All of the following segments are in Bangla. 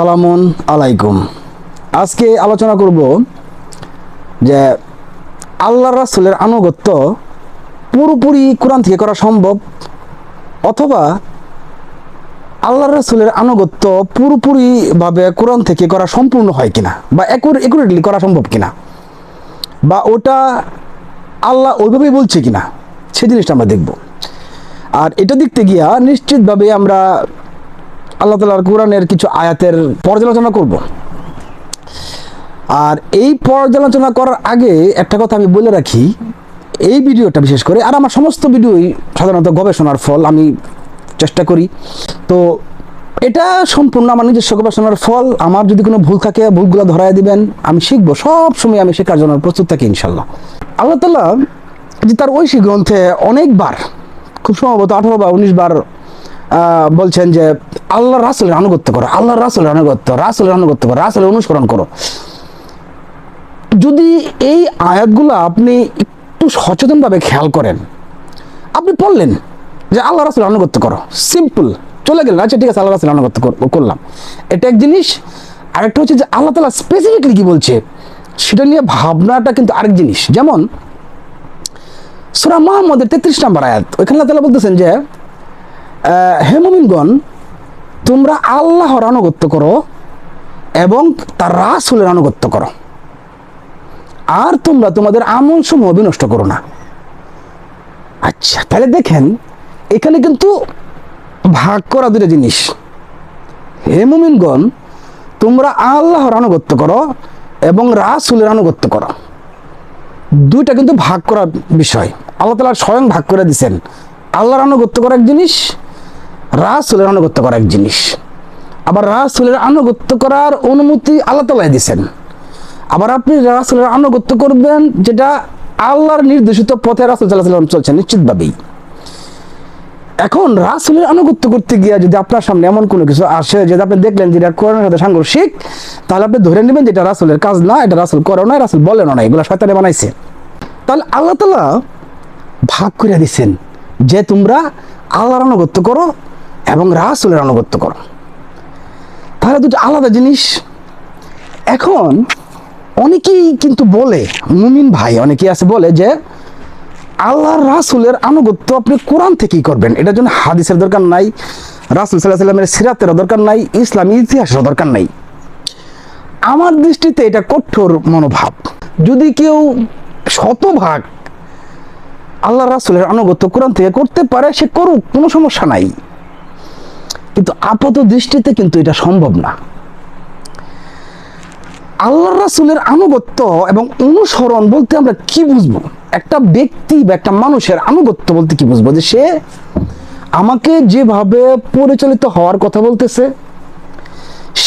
আসসালামুন আলাইকুম। আজকে আলোচনা করব যে আল্লাহ রাসুলের আনুগত্য পুরোপুরি কোরআন থেকে করা সম্ভব অথবা আল্লাহ রাসুলের আনুগত্য পুরোপুরিভাবে কোরআন থেকে করা সম্পূর্ণ হয় কিনা বা একুরেটলি করা সম্ভব কিনা বা ওটা আল্লাহ ওইভাবেই বলছে কিনা, সে জিনিসটা আমরা দেখব। আর এটা দেখতে গিয়া নিশ্চিতভাবে আমরা আল্লাহ তালার কোরআনের কিছু আয়াতের পর্যালোচনা করব। আর এই পর্যালোচনা করার আগে একটা কথা আমি বলে রাখি, এই ভিডিওটা বিশেষ করে আর আমার সমস্ত ভিডিওই সাধারণত গবেষণার ফল আমি চেষ্টা করি। তো এটা সম্পূর্ণ আমার নিজস্ব গবেষণার ফল। আমার যদি কোনো ভুল থাকে, ভুলগুলো ধরাই দিবেন, আমি শিখব। সব সময় আমি শেখার জন্য প্রস্তুত থাকি ইনশাল্লাহ আল্লাহ তাল্লাহ যে তার ঐশী গ্রন্থে অনেকবার, খুব সম্ভবত আঠারো বা উনিশ বার বলছেন যে আল্লাহ রাসুলের আনুগত্য করো আল্লাহ রাসুলের আনুগত্য রাসুলের আনুগত্য করো রাসুলের অনুসরণ করো। যদি এই আয়াতগুলো আপনি একটু সচেতনভাবে খেয়াল করেন আপনি পড়লেন যে আল্লাহ রাসুল আনুগত্য করো। সিম্পল চলে গেলেন আচ্ছা ঠিক আছে আল্লাহ রাসুল আনুগত্য কর- করলাম। এটা এক জিনিস আরেকটা হচ্ছে যে আল্লাহ তালা স্পেসিফিকলি কি বলছে সেটা নিয়ে ভাবনাটা কিন্তু আরেক জিনিস। যেমন সুরা মোহাম্মদের তেত্রিশ নম্বর আয়াত ওইখানে আল্লাহ তালা বলতেছেন যে আহ, হে মুমিনগণ তোমরা আল্লাহর আনুগত্য করো এবং তার রাসুলের আনুগত্য করো। আর তোমরা তোমাদের আমল সমূহ বিনষ্ট করো না। আচ্ছা তাহলে দেখেন, এখানে কিন্তু ভাগ করা দুটো জিনিস। হে মুমিনগণ, তোমরা আল্লাহর আনুগত্য করো এবং রাসুলের আনুগত্য করো। দুইটা কিন্তু ভাগ করার বিষয়। আল্লাহ তালা স্বয়ং ভাগ করে দিছেন আল্লাহর আনুগত্য করা এক জিনিস রাসুলের আনুগত্য করা এক জিনিস। আবার রাসুলের আনুগত্য করার অনুমতি আল্লাহ তালাই দিছেন আবার আপনি রাসুলের আনুগত্য করবেন যেটা আল্লাহর নির্দেশিত পথে রাসুল সাল্লাহ সাল্লাম চলছে নিশ্চিতভাবেই। এখন রাসুলের আনুগত্য করতে গিয়ে যদি আপনার সামনে এমন কোনো কিছু আসে যেটা আপনি দেখলেন যেটা কোরআনের সাথে সাংঘর্ষিক, তাহলে আপনি ধরে নেবেন যে এটা রাসুলের কাজ না, এটা রাসুল করো না রাসুল বলেনও না এগুলো শয়তানে বানাইছে। তাহলে আল্লাহ তালা ভাগ করে দিচ্ছেন যে তোমরা আল্লাহর আনুগত্য করো এবং রাসুলের আনুগত্য করো। তাহলে দুটো আলাদা জিনিস। এখন অনেকেই কিন্তু বলে, মুমিন ভাই অনেকেই আছে বলে যে আল্লাহর রাসুলের আনুগত্য আপনি কোরআন থেকেই করবেন। এটার জন্য হাদিসের দরকার নাই, রাসুল সাল্লাহ সাল্লামের সিরাতের দরকার নাই, ইসলামী ইতিহাসের দরকার নাই। আমার দৃষ্টিতে এটা কঠোর মনোভাব। যদি কেউ শতভাগ আল্লাহ রাসুলের আনুগত্য কোরআন থেকে করতে পারে, সে করুক, কোনো সমস্যা নাই। কিন্তু আপাত দৃষ্টিতে কিন্তু এটা সম্ভব না। আল্লাহ রাসুলের আনুগত্য এবং অনুসরণ বলতে আমরা কি বুঝব? একটা ব্যক্তি বা একটা মানুষের আনুগত্য বলতে কি বুঝব? যে সে আমাকে যেভাবে পরিচালিত হওয়ার কথা বলতেছে,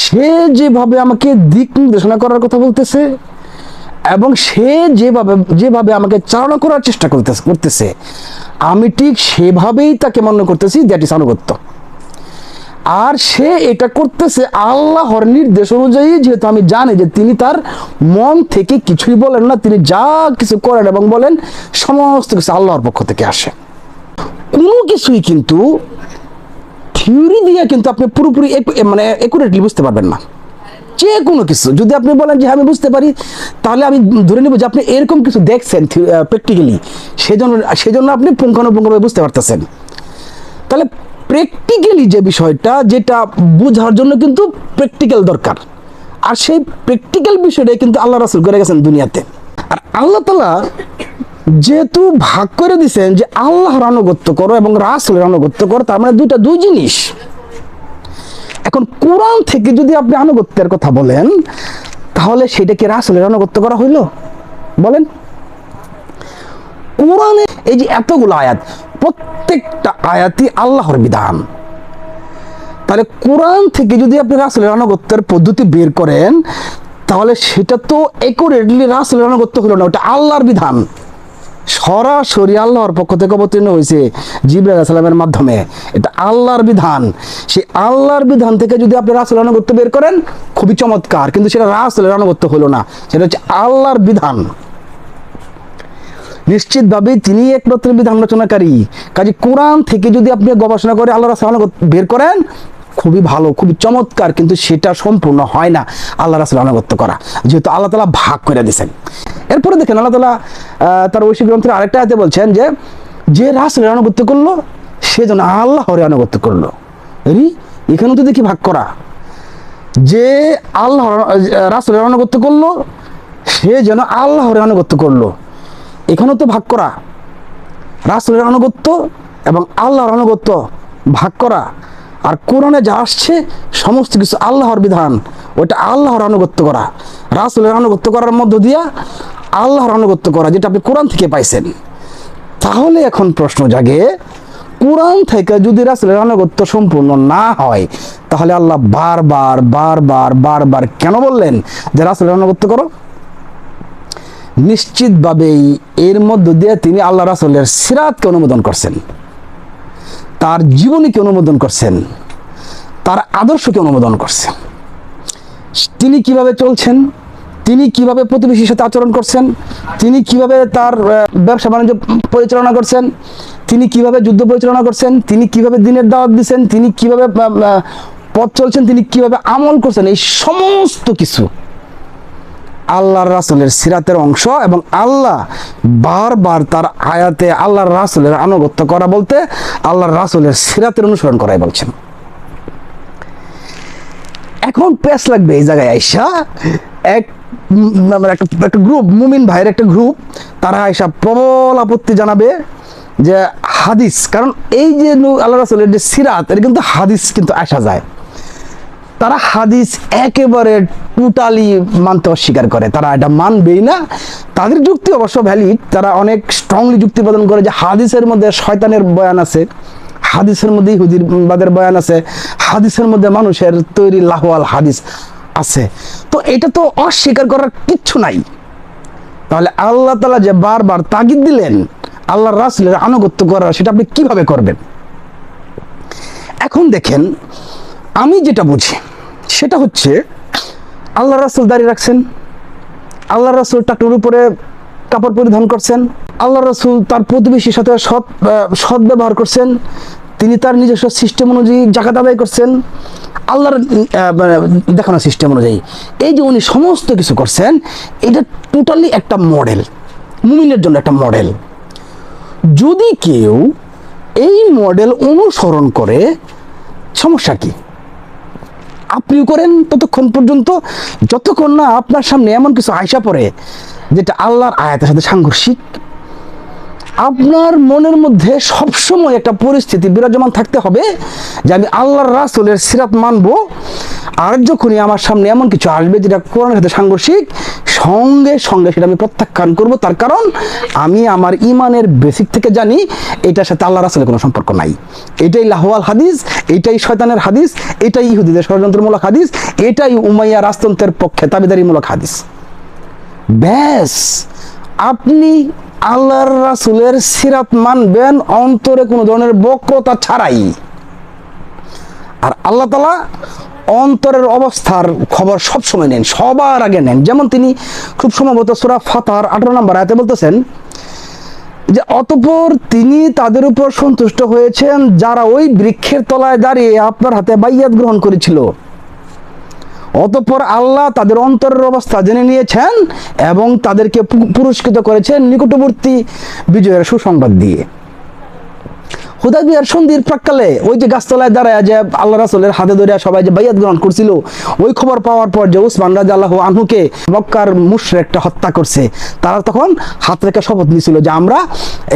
সে যেভাবে আমাকে দিক নির্দেশনা করার কথা বলতেছে, এবং সে যেভাবে যেভাবে আমাকে চালনা করার চেষ্টা করতেছে করতেছে, আমি ঠিক সেভাবেই তাকে মনে করতেছি দ্যাট ইস আনুগত্য। আর সে এটা করতেছে আল্লাহর নির্দেশ অনুযায়ী যেহেতু আমি জানি যে তিনি তার মন থেকে কিছুই বলেন না তিনি যা কিছু করেন এবং বলেন সমস্ত কিছু আল্লাহর পক্ষ থেকে আসে। কোনো কিছুই কিন্তু থিওরি দিয়ে কিন্তু আপনি পুরোপুরি মানে একুরেটলি বুঝতে পারবেন না। যে কোনো কিছু যদি আপনি বলেন যে হ্যাঁ, আমি বুঝতে পারি তাহলে আমি ধরে নেব যে আপনি এরকম কিছু দেখছেন প্র্যাকটিক্যালি সেজন্য সেজন্য আপনি পুঙ্খানুপুঙ্খভাবে বুঝতে পারতেছেন। তাহলে প্র্যাকটিক্যালি যে বিষয়টা, যেটা বোঝার জন্য কিন্তু প্র্যাকটিক্যাল দরকার। আর সেই প্র্যাকটিক্যাল বিষয়টাই কিন্তু আল্লাহ রাসুল করে গেছেন দুনিয়াতে। আর আল্লাহ তালা যেহেতু ভাগ করে দিছেন যে আল্লাহর আনুগত্য করো এবং রাসুলের আনুগত্য করো, তার মানে দুইটা দুই জিনিস। এখন কোরআন থেকে যদি আপনি আনুগত্যের কথা বলেন, তাহলে সেটা কি রাসুলের আনুগত্য করা হইল। বলেন। কোরআনে এই যে এতগুলো আয়াত প্রত্যেকটা আয়াতি আল্লাহর বিধান। তাহলে কোরআন থেকে যদি আপনি রাসুলের আনুগত্যের পদ্ধতি বের করেন, তাহলে সেটা তো একুরেটলি রাসুলের আনুগত্য হলো না, ওটা আল্লাহর বিধান। সরাসরি আল্লাহর পক্ষ থেকে অবতীর্ণ হয়েছে জিব্রাইল সালামের মাধ্যমে। এটা আল্লাহর বিধান। সেই আল্লাহর বিধান থেকে যদি আপনি রাসুল আনুগত্য বের করেন, খুবই চমৎকার, কিন্তু সেটা রাসুলের আনুগত্য হলো না, সেটা হচ্ছে আল্লাহর বিধান। নিশ্চিতভাবে তিনি একমাত্র বিধান রচনাকারী। কাজে কোরআন থেকে যদি আপনি গবেষণা করে আল্লাহ রাসুল বের করেন, খুবই ভালো, খুবই চমৎকার, কিন্তু সেটা সম্পূর্ণ হয় না আল্লাহ রাসুল আনুগত্য করা, যেহেতু আল্লাহ তালা ভাগ করে দিয়েছেন। এরপরে দেখেন আল্লাহ তালা তার ঐশী গ্রন্থের আরেকটা হাতে বলছেন যে যে রাসুলের আনুগত্য করল, সে যেন আল্লাহরে আনুগত্য করল। রি, এখানেও তো দেখি ভাগ করা। যে আল্লাহ রাসুলের আনুগত্য করল, সে যেন আল্লাহরে আনুগত্য করল। এখানেও তো ভাগ করা। রাসুলের আনুগত্য এবং আল্লাহর আনুগত্য ভাগ করা। আর কোরআনে যা আসছে, সমস্ত কিছু আল্লাহর বিধান, ওটা আল্লাহর আনুগত্য করা। রাসুলের আনুগত্য করার মধ্য দিয়া আল্লাহর আনুগত্য করা, যেটা আপনি কোরআন থেকে পাইছেন। তাহলে এখন প্রশ্ন জাগে, কোরআন থেকে যদি রাসুলের আনুগত্য সম্পূর্ণ না হয়, তাহলে আল্লাহ বারবার বারবার বারবার কেন বললেন যে রাসুলের আনুগত্য করো? নিশ্চিতভাবেই এর মধ্য দিয়ে তিনি আল্লাহ রাসুলের সিরাতকে অনুমোদন করছেন। তার জীবনীকে অনুমোদন করছেন। তার আদর্শকে অনুমোদন করছেন। তিনি কীভাবে চলছেন? তিনি কীভাবে প্রতিবেশীর সাথে আচরণ করছেন? তিনি কীভাবে তার ব্যবসা বাণিজ্য পরিচালনা করছেন? তিনি কীভাবে যুদ্ধ পরিচালনা করছেন? তিনি কীভাবে দিনের দাওয়াত দিচ্ছেন? তিনি কীভাবে পথ চলছেন? তিনি কীভাবে আমল করছেন? এই সমস্ত কিছু আল্লাহর রাসুলের সিরাতের অংশ এবং আল্লাহ বারবার তার আয়াতে আল্লাহর রাসুলের আনুগত্য করা বলতে আল্লাহর রাসুলের সিরাতের অনুসরণ করাই বলছেন। এখন প্যাস লাগবে এই জায়গায় আইসা। এক মানে একটা গ্রুপ মুমিন ভাইয়ের একটা গ্রুপ তারা আইসা প্রবল আপত্তি জানাবে যে হাদিস, কারণ এই যে আল্লাহ রাসুলের যে সিরাত, এটা কিন্তু হাদিস কিন্তু আসা যায়। তারা হাদিস একেবারে টোটালি মানতে অস্বীকার করে। তারা এটা মানবেই না। তাদের যুক্তি অবশ্য ভ্যালিড তারা অনেক স্ট্রংলি যুক্তি প্রদান করে যে হাদিসের মধ্যে শয়তানের বয়ান আছে। হাদিসের মধ্যে ইহুদির বাদের বয়ান আছে। হাদিসের মধ্যে মানুষের তৈরি লাহওয়াল হাদিস আছে। তো এটা তো অস্বীকার করার কিচ্ছু নাই। তাহলে আল্লাহ তালা যে বারবার তাগিদ দিলেন আল্লাহ রাসুলের আনুগত্য করার, সেটা আপনি কীভাবে করবেন? এখন দেখেন, আমি যেটা বুঝি সেটা হচ্ছে আল্লাহ রাসুল দাঁড়িয়ে রাখছেন আল্লাহ রাসুল টাকুর উপরে কাপড় পরিধান করছেন আল্লাহ রাসুল তার প্রতিবেশীর সাথে সৎ সৎ ব্যবহার করছেন, তিনি তার নিজস্ব সিস্টেম অনুযায়ী জাকাত আদায় করছেন, আল্লাহর মানে দেখানো সিস্টেম অনুযায়ী। এই যে উনি সমস্ত কিছু করছেন, এটা টোটালি একটা মডেল মুমিনের জন্য একটা মডেল যদি কেউ এই মডেল অনুসরণ করে, সমস্যা কি? আপনিও করেন ততক্ষণ পর্যন্ত, যতক্ষণ না আপনার সামনে এমন কিছু আয়সা পড়ে, যেটা আল্লাহর আয়াতের সাথে সাংঘর্ষিক আপনার মনের মধ্যে সবসময় একটা পরিস্থিতি বিরাজমান থাকতে হবে যে আমি আল্লাহর রাসুলের সিরাত মানব, আর যখনই আমার সামনে এমন কিছু আসবে যেটা কোরআনের সাথে সাংঘর্ষিক, সঙ্গে সঙ্গে সেটা আমি প্রত্যাখ্যান করব। তার কারণ আমি আমার ইমানের বেসিক থেকে জানি এটার সাথে আল্লাহ রাসুলের কোনো সম্পর্ক নাই। এটাই লাহওয়াল হাদিস, এটাই শয়তানের হাদিস, এটাই ইহুদিদের ষড়যন্ত্রমূলক হাদিস, এটাই উমাইয়া রাজতন্ত্রের পক্ষে তাবিদারিমূলক হাদিস। ব্যাস, আপনি আল্লাহর রাসুলের সিরাত মানবেন, অন্তরে কোনো ধরনের বক্রতা ছাড়াই। আর আল্লাহ তালা অন্তরের অবস্থার খবর সবসময় নেন, সবার আগে নেন। যেমন তিনি খুব সম্ভবত সুরা ফাতার আঠারো নম্বর আয়াতে বলতেছেন যে, অতপর তিনি তাদের উপর সন্তুষ্ট হয়েছেন, যারা ওই বৃক্ষের তলায় দাঁড়িয়ে আপনার হাতে বাইয়াত গ্রহণ করেছিল। অতঃপর আল্লাহ তাদের অন্তরের অবস্থা জেনে নিয়েছেন এবং তাদেরকে পুরস্কৃত করেছেন নিকটবর্তী বিজয়ের সুসংবাদ দিয়ে। হুদাইবিয়ার সন্ধির প্রাককালে ওই যে গাছতলায় দাঁড়ায় যে আল্লাহ রাসুলের হাতে ধরে সবাই যে বাইয়াত গ্রহণ করছিল, ওই খবর পাওয়ার পর যে উসমান রাজা আল্লাহ আনহুকে মক্কার মুশরেকটা হত্যা করছে, তারা তখন হাত রেখে শপথ নিয়েছিল যে আমরা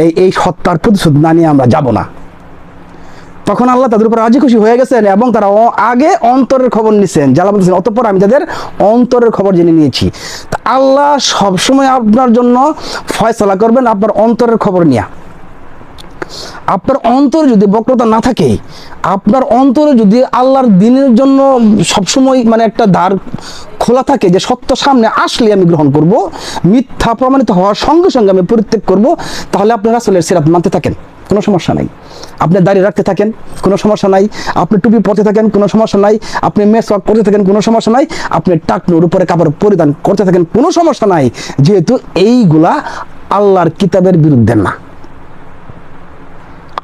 এই এই হত্যার প্রতিশোধ না নিয়ে আমরা যাব না। তখন আল্লাহ তাদের উপর রাজি খুশি হয়ে গেছেন এবং তারা আগে অন্তরের খবর নিছেন। যারা বলছেন অতঃপর আমি তাদের অন্তরের খবর জেনে নিয়েছি। আল্লাহ সবসময় আপনার জন্য ফয়সলা করবেন, আপনার অন্তরের খবর নিয়ে। আপনার অন্তরে যদি বক্রতা না থাকে, আপনার অন্তরে যদি আল্লাহর দিনের জন্য সবসময় মানে একটা দ্বার খোলা থাকে যে সত্য সামনে আসলে আমি গ্রহণ করব, মিথ্যা প্রমাণিত হওয়ার সঙ্গে সঙ্গে আমি পরিত্যাগ করব, তাহলে আপনার রাসুলের সিরাত মানতে থাকেন, কোনো সমস্যা নাই। আপনি দাঁড়িয়ে রাখতে থাকেন, কোনো সমস্যা নাই। আপনি টুপি পরতে থাকেন, কোনো সমস্যা নাই। আপনি মেসওয়াক করতে থাকেন, কোনো সমস্যা নাই। আপনি টাকনুর উপরে কাপড় পরিধান করতে থাকেন, কোনো সমস্যা নাই। যেহেতু এইগুলা আল্লাহর কিতাবের বিরুদ্ধে না।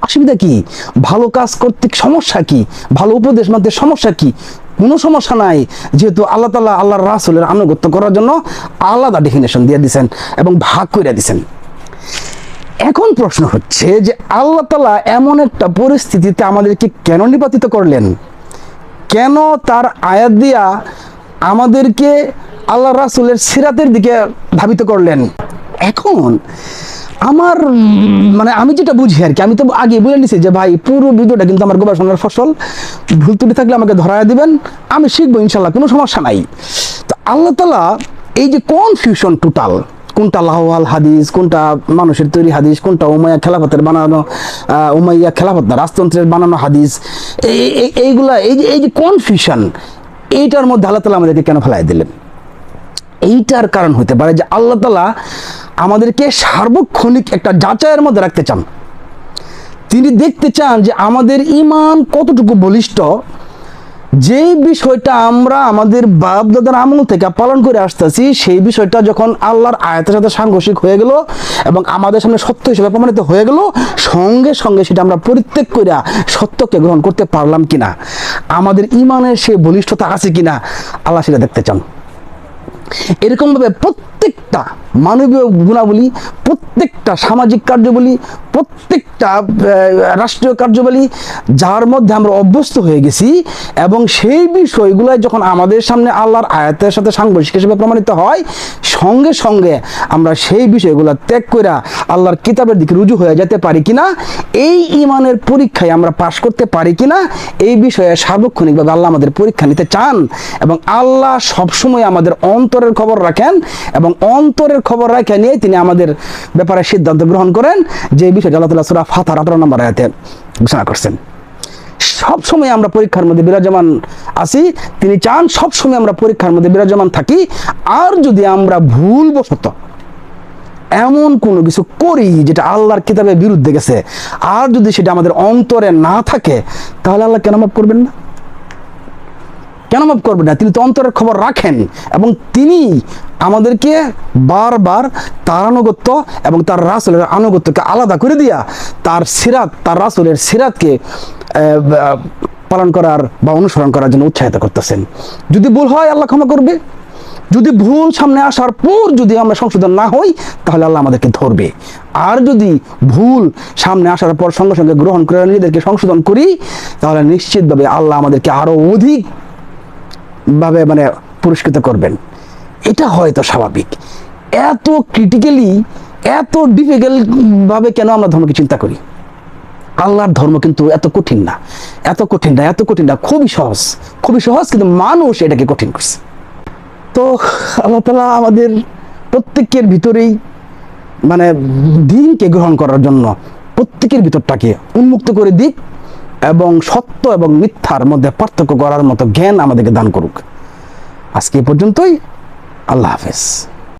অসুবিধা কি? ভালো কাজ করতে সমস্যা কি? ভালো উপদেশ মানতে সমস্যা কি? কোনো সমস্যা নাই। যেহেতু আল্লাহ তালা আল্লাহর রাসুলের আনুগত্য করার জন্য আলাদা ডেফিনেশন দিয়ে দিছেন এবং ভাগ করে দিছেন। এখন প্রশ্ন হচ্ছে যে আল্লাহ তালা এমন একটা পরিস্থিতিতে আমাদেরকে কেন নিপাতিত করলেন? কেন তার আয়াত দিয়া আমাদেরকে আল্লাহ রাসুলের সিরাতের দিকে ধাবিত করলেন? এখন আমার মানে আমি যেটা বুঝি আর কি, আমি তো আগে বলে নিছি যে ভাই পুরো ভিডিওটা কিন্তু আমার গবেষণার ফসল। ভুল ত্রুটি থাকলে আমাকে ধরায় দিবেন, আমি শিখব ইনশাল্লাহ, কোনো সমস্যা নাই। তো আল্লাহ তালা এই যে কনফিউশন টোটাল কোনটা লাহওয়াল হাদিস, কোনটা মানুষের তৈরি হাদিস, কোনটা উমাইয়া খেলাফতের বানানো উমাইয়া খেলাফত না, রাজতন্ত্রের বানানো হাদিস, এই, এই- এইগুলা, এই যে এই যে কনফিউশন এইটার মধ্যে আল্লাহ তালা আমাদেরকে কেন ফেলাই দিলেন? এইটার কারণ হতে পারে যে আল্লাহ তালা আমাদেরকে সার্বক্ষণিক একটা যাচাইয়ের মধ্যে রাখতে চান। তিনি দেখতে চান যে আমাদের ইমান কতটুকু বলিষ্ঠ, যেই বিষয়টা আমরা আমাদের বাপ দাদার আমল থেকে পালন করে আসতেছি, সেই বিষয়টা যখন আল্লাহর আয়াতের সাথে সাংঘর্ষিক হয়ে গেল এবং আমাদের সামনে সত্য হিসেবে প্রমাণিত হয়ে গেল, সঙ্গে সঙ্গে সেটা আমরা পরিত্যাগ করে সত্যকে গ্রহণ করতে পারলাম কিনা, আমাদের ইমানের সে বলিষ্ঠতা আছে কিনা, আল্লাহ সেটা দেখতে চান। এরকমভাবে প্রত্যেকটা মানবীয় গুণাবলী, প্রত্যেকটা সামাজিক কার্যবলী, প্রত্যেকটা রাষ্ট্রীয় কার্যবলী, যার মধ্যে আমরা অভ্যস্ত হয়ে গেছি এবং সেই বিষয়গুলো যখন আমাদের সামনে আল্লাহর আয়াতের সাথে সাংঘর্ষিক হিসেবে প্রমাণিত হয়, সঙ্গে সঙ্গে আমরা সেই বিষয়গুলো ত্যাগ করে আল্লাহর কিতাবের দিকে রুজু হয়ে যেতে পারি কিনা, এই ইমানের পরীক্ষায় আমরা পাশ করতে পারি কিনা, এই বিষয়ে সার্বক্ষণিকভাবে আল্লাহ আমাদের পরীক্ষা নিতে চান এবং আল্লাহ সবসময় আমাদের অন্তরের খবর রাখেন এবং অন্তরের খবর রাখে নিয়ে তিনি আমাদের ব্যাপারে সিদ্ধান্ত গ্রহণ করেন, যে বিষয়টা আল্লাহ সুরা ফাতার আঠারো নম্বর আয়াতে ঘোষণা করছেন। সব সময় আমরা পরীক্ষার মধ্যে বিরাজমান আছি, তিনি চান সব সময় আমরা পরীক্ষার মধ্যে বিরাজমান থাকি, আর যদি আমরা ভুলবশত এমন কোনো কিছু করি যেটা আল্লাহর কিতাবের বিরুদ্ধে গেছে, আর যদি সেটা আমাদের অন্তরে না থাকে, তাহলে আল্লাহ কেন মাফ করবেন না? কেন মাফ করবেন না? তিনি তো অন্তরের খবর রাখেন এবং তিনি আমাদেরকে বারবার তার আনুগত্য এবং তার রাসুলের আনুগত্যকে আলাদা করে দিয়া তার সিরাত, তার রাসুলের সিরাতকে পালন করার বা অনুসরণ করার জন্য উৎসাহিত করতেছেন। যদি ভুল হয় আল্লাহ ক্ষমা করবে। যদি ভুল সামনে আসার পর যদি আমরা সংশোধন না হই, তাহলে আল্লাহ আমাদেরকে ধরবে। আর যদি ভুল সামনে আসার পর সঙ্গে সঙ্গে গ্রহণ করে নিজেদেরকে সংশোধন করি, তাহলে নিশ্চিতভাবে আল্লাহ আমাদেরকে আরও অধিক ভাবে মানে পুরস্কৃত করবেন। এটা হয়তো স্বাভাবিক। এত ক্রিটিক্যালি এত ডিফিকাল্ট ভাবে কেন আমরা ধর্মকে চিন্তা করি? আল্লাহর ধর্ম কিন্তু এত কঠিন না। এত কঠিন না, এত কঠিন না, খুবই সহজ। খুবই সহজ কিন্তু মানুষ এটাকে কঠিন করছে। তো আল্লাহ তালা আমাদের প্রত্যেকের ভিতরেই মানে দিনকে গ্রহণ করার জন্য প্রত্যেকের ভিতরটাকে উন্মুক্ত করে দিক। এবং সত্য এবং মিথ্যার মধ্যে পার্থক্য করার মতো জ্ঞান আমাদেরকে দান করুক। আজকে পর্যন্তই, আল্লাহ হাফেজ।